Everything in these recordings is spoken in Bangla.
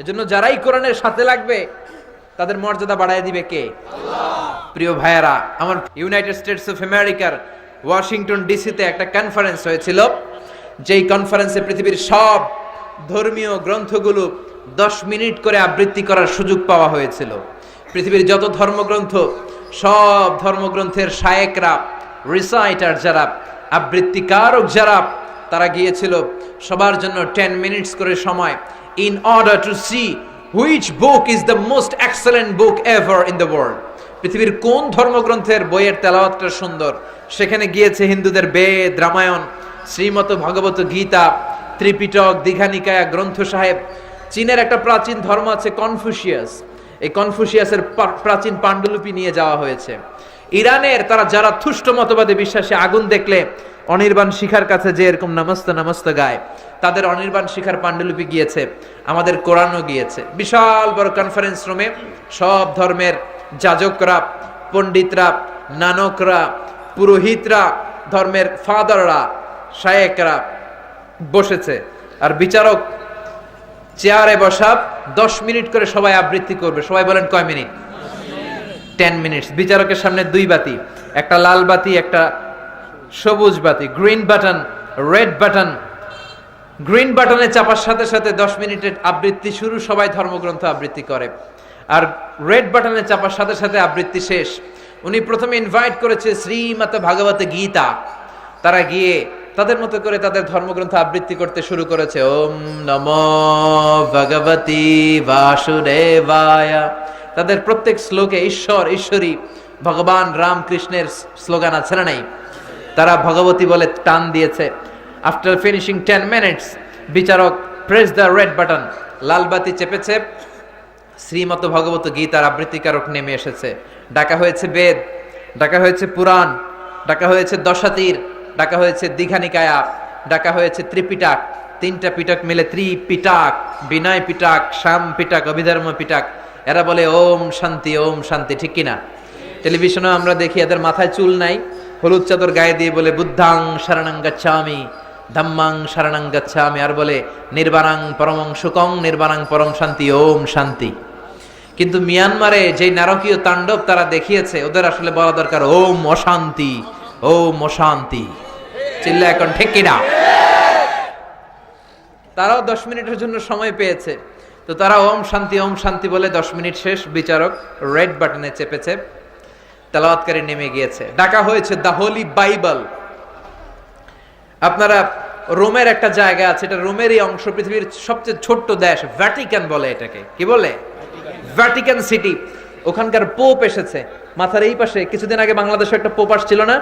এজন্য যারাই কোরআনের সাথে লাগবে, তাদের মর্যাদা বাড়ায় দিবে কে? প্রিয় ভাইয়েরা, আমার ইউনাইটেড স্টেটস অফ আমেরিকার ওয়াশিংটন ডিসিতে একটা কনফারেন্স হয়েছিল, যেই কনফারেন্সে পৃথিবীর সব ধর্মীয় গ্রন্থগুলো দশ মিনিট করে আবৃত্তি করার সুযোগ পাওয়া হয়েছিল। পৃথিবীর যত ধর্মগ্রন্থ, সব ধর্মগ্রন্থের শায়েকরা রিসাইটার যারা, আবৃত্তিকারক যারা, তারা গিয়েছিল। সবার জন্য টেন মিনিটস করে সময় in order to see which book is the most excellent book ever in the world পৃথিবীর কোন ধর্মগ্রন্থের বইয়ের তেলাওয়াতটা সুন্দর? সেখানে গিয়েছে হিন্দুদের বেদ, রামায়ণ শ্রীমত ভগবত গীতা, ত্রিপিটক দীঘানিকায়া গ্রন্থ সাহেব। চীনের একটা প্রাচীন ধর্ম আছে কনফুসিয়াস। এই কনফুসিয়াসের প্রাচীন পাণ্ডুলিপি নিয়ে যাওয়া হয়েছে। ইরানের তারা যারা থুষ্ট মতবাদে বিশ্বাসে, আগুন দেখলে অনির্বাণ শিখার কাছে যে এরকম নামস্ত নামস্ত গায় তাদের অনির্বাণ শিখার পাণ্ডুলিপি গিয়েছে আমাদের কোরআনও গিয়েছে। বিশাল বড় কনফারেন্স রুমে সব ধর্মের যাজকরা পণ্ডিতরা নানকরা পুরোহিতরা ধর্মের ফাদাররা শায়েকরা বসেছে। আর বিচারক চেয়ারে বসা দশ মিনিট করে সবাই আবৃত্তি করবে। সবাই বলেন কয় মিনিট? টেন মিনিটস বিচারকের সামনে দুই বাতি একটা লাল বাতি একটা সবুজ বাতি green button red button green বাটনে চাপার সাথে সাথে দশ মিনিটের আবৃত্তি শুরু, সবাই ধর্মগ্রন্থ আবৃত্তি করে। আর রেড বাটনে চাপার সাথে সাথে আবৃত্তি শেষ। উনি প্রথমে ইনভাইট করেছে শ্রীমত ভাগবত গীতা। তারা গিয়ে তাদের মতো করে তাদের ধর্মগ্রন্থ আবৃত্তি করতে শুরু করেছে। ওম নম ভগবতী বাসুদেবায়। তাদের প্রত্যেক শ্লোকে ঈশ্বর, ঈশ্বরী, ভগবান রামকৃষ্ণের স্লোগান আছে না নাই? তারা ভগবতী বলে টান দিয়েছে। আফটার ফিনিশিং টেন মিনিটস বিচারক প্রেস দ্য রেড বাটন লাল বাতি চেপেছে। শ্রীমত ভগবত গীতার আবৃত্তিকারক নেমে এসেছে। ডাকা হয়েছে বেদ, ডাকা হয়েছে পুরাণ, ডাকা হয়েছে দশাতীর, ডাকা হয়েছে দীঘানিকায়া ডাকা হয়েছে ত্রিপিটাক। তিনটা পিটক মিলে ত্রিপিটাক, বিনয় পিটাক, শ্যাম পিটাক, অভিধর্ম পিটাক। এরা বলে, ওম শান্তি ওম শান্তি। ঠিক কিনা? টেলিভিশনে আমরা দেখি, এদের মাথায় চুল নাই। হলুদ চাদর গায়ে দিয়ে বলে, বুদ্ধাং শরণং গচ্ছামি, ধাম্মাং শরণং গচ্ছামি। আর বলে, নির্বাণাং পরমং সুকং নির্বাণাং পরম শান্তি, ওম শান্তি। কিন্তু মিয়ানমারে যেই নারকীয় তাণ্ডব তারা দেখিয়েছে, ওদের আসলে বলা দরকার, ওম অশান্তি ওম অশান্তি। চিল্লা এখন, ঠিক কিনা? তারাও দশ মিনিটের জন্য সময় পেয়েছে। তো তারা, ওম শান্তি ওম শান্তি বলে দশ মিনিট শেষ বিচারক রেড বাটনে চেপেছে। তেলাওয়াতকারী নেমে গিয়েছে। ডাকা হয়েছে দ্য হোলি বাইবেল। আপনারা রোমের একটা জায়গা আছে, এটা রোমেরই অংশ, পৃথিবীর সবচেয়ে ছোট্ট দেশ, ভ্যাটিকান বলে এটাকে। কি বলে? Vatican city. ওখানকার পোপ এসেছে। মাথার এই পাশে, কিছুদিন আগে বাংলাদেশে একটা পোপ আসছিল না?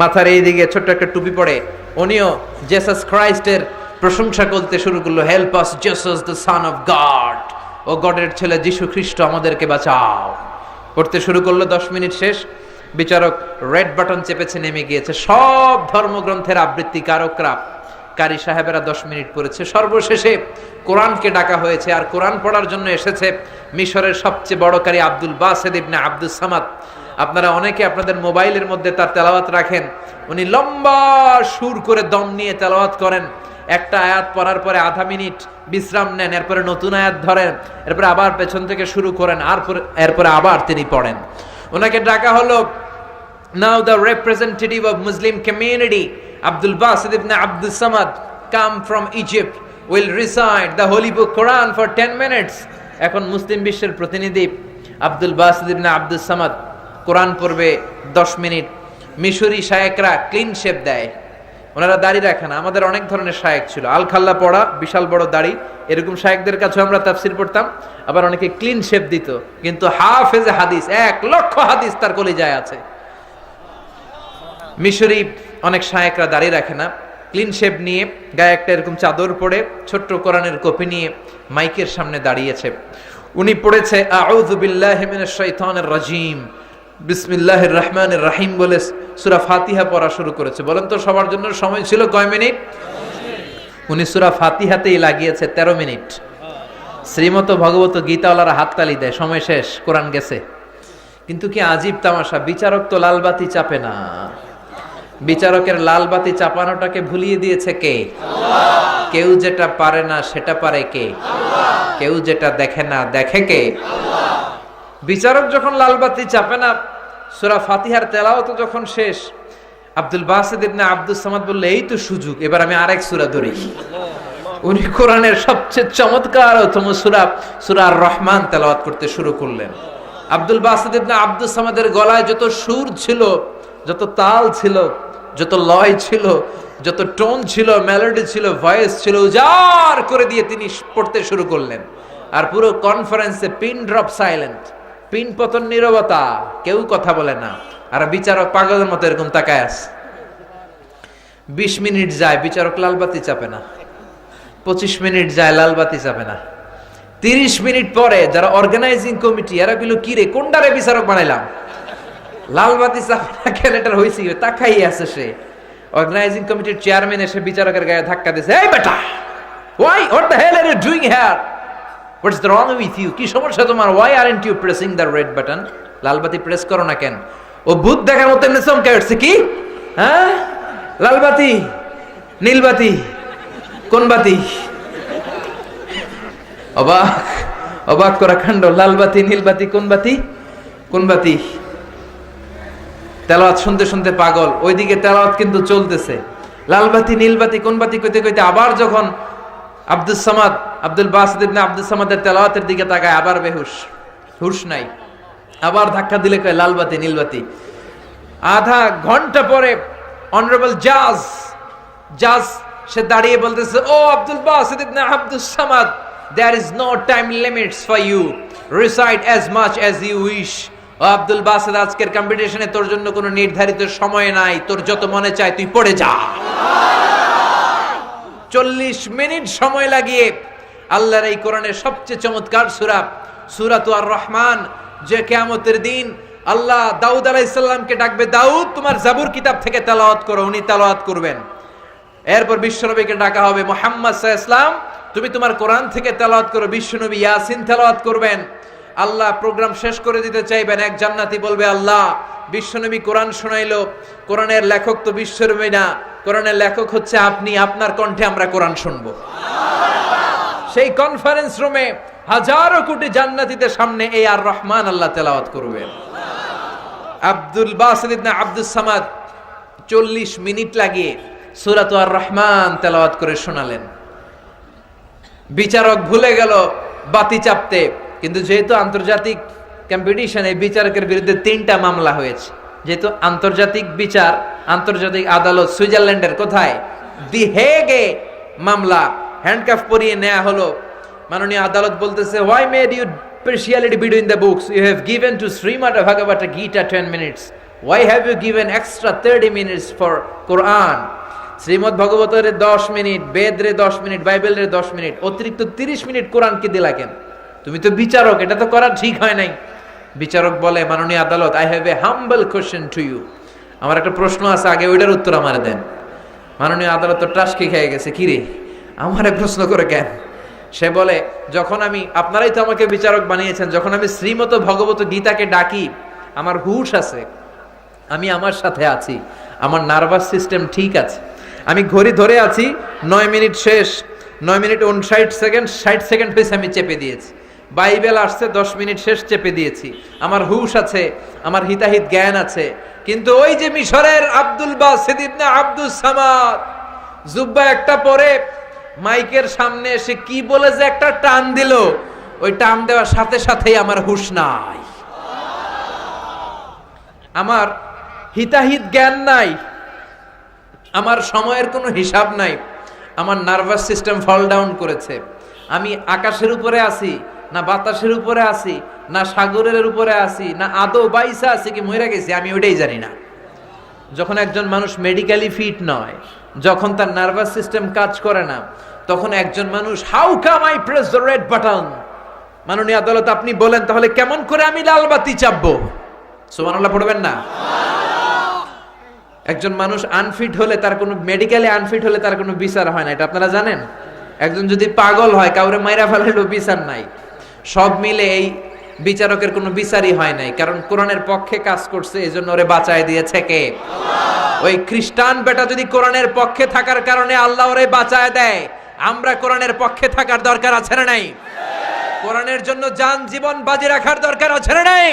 মাথার এই দিকে ছোট্ট একটা টুপি পরে উনিও জেসাস ক্রাইস্টের প্রশংসা করতে শুরু করল help us Jesus the son of God ও গডের ছেলে যিশু খ্রিস্ট আমাদেরকে বাঁচাও। পড়তে শুরু করল, দশ মিনিট শেষ। বিচারক রেড বাটন চেপেছে, নেমে গিয়েছে। সব ধর্মগ্রন্থের আবৃত্তি আবৃত্তিকারকরা কারি সাহেবেরা দশ মিনিট পড়েছে। সর্বশেষে কোরআনকে ডাকা হয়েছে আর কোরআন পড়ার জন্য এসেছে মিশরের সবচেয়ে বড় কারি আব্দুল বাসেদ ইবনে আব্দুল সামাদ। আপনারা অনেকে আপনাদের মোবাইলের মধ্যে তার তেলাওয়াত রাখেন। উনি লম্বা সুর করে দম নিয়ে তেলাওয়াত করেন। একটা আয়াত পড়ার পরে আধা মিনিট বিশ্রাম নেন এরপরে নতুন আয়াত ধরেন এরপরে আবার পেছন থেকে শুরু করেন আর পরে- এরপরে আবার তিনি পড়েন ওনাকে ডাকা হলো now the representative of Muslim community Abdul Basid ibn Abdul Samad, come from Egypt, will recite the Holy Book Quran for 10 minutes. এখন মুসলিম বিশ্বের প্রতিনিধি আব্দুল বাসিদ ইবনে আব্দুল সামাদ কোরআন পড়বে 10 মিনিট মিশরি শায়েকরা ক্লিন শেপ দেয় ওনারা দাড়ি রাখে না। আমাদের অনেক ধরনের শায়েক ছিল। আল খাল্লা পড়া, বিশাল বড় দাড়ি। এরকম শায়েকদের কাছে আমরা তাফসির পড়তাম। আবার অনেকে ক্লিন শেপ দিত। কিন্তু হাফেজ হাদিস, এক লক্ষ হাদিস তার কলিজায় আছে। মিশরি অনেক শায়েকরা দাঁড়িয়ে রাখে না। ক্লিন শেপ নিয়ে গায়ে একটা এরকম চাদর পরে ছোট্ট কোরআনের কপি নিয়ে মাইকের সামনে দাঁড়িয়েছে। উনি পড়েছে, আউযু বিল্লাহি মিনাশ শাইতানির রাজিম। বিসমিল্লাহির রহমানির রহিম বলে সূরা ফাতিহা পড়া শুরু করেছে। বলেন তো সবার জন্য সময় ছিল কয় মিনিট? উনি সুরা ফাতিহাতেই লাগিয়েছে 13 মিনিট। শ্রীমত ভগবত গীতাওয়ালারা হাততালি দেয়, সময় শেষ, কোরআন গেছে। কিন্তু কি আজীব তামাশা, বিচারক তো লালবাতি চাপে না। বিচারকের লাল বাতি চাপানোটাকে ভুলিয়ে দিয়েছে কে? কেউ যেটা পারে না সেটা পারে কে? কেউ যেটা দেখে না দেখে কে? বিচারক যখন লালবাতি চাপে না, সুরা ফাতিহার তেলাও তো যখন শেষ, আব্দুল বাসিদ ইবনে আব্দুল সামাদ বললে, এই তো সুযোগ, এবার আমি আরেক সুরা ধরি। উনি কোরআনের সবচেয়ে চমৎকারতম সূরা সূরা রহমান তেলাওয়াত করতে শুরু করলেন। আব্দুল বাসিদ ইবনে আব্দুল সামাদের গলায় যত সুর ছিল, যত তাল ছিল, যত লয় ছিল, যত টোন ছিল, মেলোডি ছিল, ভয়েস ছিল, উজাড় করে দিয়ে তিনি পড়তে শুরু করলেন। আর পুরো কনফারেন্সে পিন ড্রপ সাইলেন্ট। পিন পতন নীরবতা, কেউ কথা বলে না। আর বিচারক পাগলের মতো এরকম তাকায় আছে। বিশ মিনিট যায়, বিচারক লালবাতি চাপে না। পঁচিশ মিনিট যায় লালবাতি চাপে না। তিরিশ মিনিট পরে যারা অর্গানাইজিং কমিটি এরা গুলো কি রে কোনটারে বিচারক বানাইলাম? লালবাতি চাপে না এটার হয়েছে? তাকাই আছে সে। অর্গানাইজিং কমিটির চেয়ারম্যান এসে বিচারকের গায়ে ধাক্কা দিয়েছে, এই বেটা why what the hell are you doing here what's the wrong with you কি সমস্যা তোমার? Why aren't you pressing the red button লালবাতি press করো না কেন? ও ভূত দেখার মতো এমনি চমকে উঠছে কি? হ্যাঁ? লালবাতি? নীলবাতি? কোন বাতি অবাক অবাক করা কাণ্ড। লালবাতি, নীলবাতি কোন বাতি কোন বাতি তেলাওয়াত শুনতে শুনতে পাগল। ওইদিকে তেলাওয়াত কিন্তু চলতেছে। লালবাতি, নীলবাতি কোন বাতি কইতে কইতে আবার যখন আব্দুল সামাদ, আব্দুল বাসিদ আব্দুল সামাদের তেলাওয়াতের দিকে তাকায় আবার বেহুশ, হুশ নাই। আবার ধাক্কা দিলে কয়, লালবাতি, নীলবাতি। আধা ঘণ্টা পরে অনারেবল জাজ জাজ, সে দাঁড়িয়ে বলতেছে, ও Abdul Basid ibn Abdul Samad there is no time limits for you. Recite as much as you wish. ও আব্দুল বাসিদ, আজকের কম্পিটিশনে তোর জন্য কোনো নির্ধারিত সময় নাই। তোর যত মনে চায়, তুই পড়ে যা। চল্লিশ মিনিট সময় লাগিয়ে আল্লাহর এই কোরআনের সবচেয়ে চমৎকার সুরা, সুরাত আর রহমান যে কেয়ামতের দিন আল্লাহ দাউদ আলাইসাল্লামকে ডাকবে, দাউদ, তোমার জাবুর কিতাব থেকে তেলাওয়াত করো, উনি তেলাওয়াত করবেন। এরপর বিশ্বনবীকে ডাকা হবে, মোহাম্মদ সাহা ইসলাম তুমি তোমার কোরআন থেকে তেলাওয়াত করো, বিশ্বনবী ইয়াসিন তেলাওয়াত করবেন। আল্লাহ প্রোগ্রাম শেষ করে দিতে চাইবেন, এক জান্নাতি বলবে, আল্লাহ, বিশ্বনবী কোরআন শোনাইলো, কোরআনের লেখক তো বিশ্বনবী না, কোরআনের লেখক হচ্ছে আপনি, আপনার কণ্ঠে আমরা কোরআন শুনব। সেই কনফারেন্স রুমে হাজারো কোটি জান্নাতীদের সামনে এই আর রহমান আল্লাহ তেলাওয়াত করবেন আব্দুল বাসিদ ইবনে আব্দুল সামাদ চল্লিশ মিনিট লাগিয়ে সুরাত আর রহমান তেলাওয়াত করে শোনালেন। বিচারক ভুলে গেল, বাতি চাপতে কিন্তু যেহেতু আন্তর্জাতিক কম্পিটিশনে বিচারকের বিরুদ্ধে তিনটা মামলা হয়েছে, যেহেতু আন্তর্জাতিক বিচার, আন্তর্জাতিক আদালত সুইজারল্যান্ডের কোথায়? দি হেগে মামলা হ্যান্ডকাফ পরিয়ে নেওয়া হলো। মাননীয় আদালত বলতেছে why made you partiality between the books? You have given to Srimad Bhagavata Gita 10 minutes. Why have you given extra 30 minutes for Quran? Srimad ভগবতের দশ মিনিট, বেদরে দশ মিনিট, বাইবেলের দশ মিনিট, অতিরিক্ত তিরিশ মিনিট কোরআনকে দিলা কেন? তুমি তো বিচারক, এটা তো করা ঠিক হয় নাই। বিচারক বলে, মাননীয় আদালত I have a humble question to you আমার একটা প্রশ্ন আছে, আগে ওইটার উত্তর আমার দেন। মাননীয় আদালত তো টাসকি খেয়ে গেছে, কি রে? আমারে প্রশ্ন করে কেন? সে বলে, যখন আমি, আপনারাই তো আমাকে বিচারক বানিয়েছেন, যখন আমি শ্রীমত ভগবত গীতাকে ডাকি, আমার হুশ আছে, আমি আমার সাথে আছি, আমার নার্ভাস সিস্টেম ঠিক আছে, আমি ঘড়ি ধরে আছি, নয় মিনিট শেষ, নয় মিনিট উনষাট সেকেন্ড, ষাট সেকেন্ড হয়েছে আমি চেপে দিয়েছি। বাইবেল আসছে, দশ মিনিট শেষ চেপে দিয়েছি। আমার হুশ আছে, আমার হিতাহিত জ্ঞান আছে। কিন্তু ওই যে মিশরের আব্দুল বাসিদ ইবনে আব্দুল সামাদ, জুব্বা একটা পরে মাইকের সামনে এসে কি বলে যে একটা টান দিল, ওই টান দেওয়ার সাথে সাথেই আমার হুশ নাই। আমার হিতাহিত জ্ঞান নাই, আমার সময়ের কোনো হিসাব নাই, আমার নার্ভাস সিস্টেম ফল ডাউন করেছে। আমি আকাশের উপরে আছি না বাতাসের উপরে আছি, না সাগরের উপরে আছি, না আদৌ বাইসা আছি কি মরে গেছি, আমি ওইটাই জানি না। যখন একজন মানুষ মেডিকেলি ফিট নয়, যখন তার নার্ভাস সিস্টেম কাজ করে না, তখন একজন মানুষ how come I press the red button মাননীয় আদালত, আপনি বলেন, তাহলে কেমন করে আমি লাল বাতি চাপবো? সুবহানাল্লাহ, পড়বেন না? একজন মানুষ আনফিট হলে তার কোনো মেডিকেলে আনফিট হলে তার কোনো বিচার হয় না, এটা আপনারা জানেন? একজন যদি পাগল হয়, কাউরে মাইরা ফেলাইলেও বিচার নাই। সব মিলে এই বিচারকের কোনো বিচারই হয় নাই, কারণ কোরআনের পক্ষে কাজ করছে এই জন্য ওরে বাঁচায় দিয়েছে কে? ওই খ্রিস্টান বেটা যদি কোরআনের পক্ষে থাকার কারণে আল্লাহ ওরে বাঁচায় দেয়, আমরা কোরআনের পক্ষে থাকার দরকার আছে না নাই? কোরআনের জন্য যান জীবন বাজি রাখার দরকার আছে না নাই?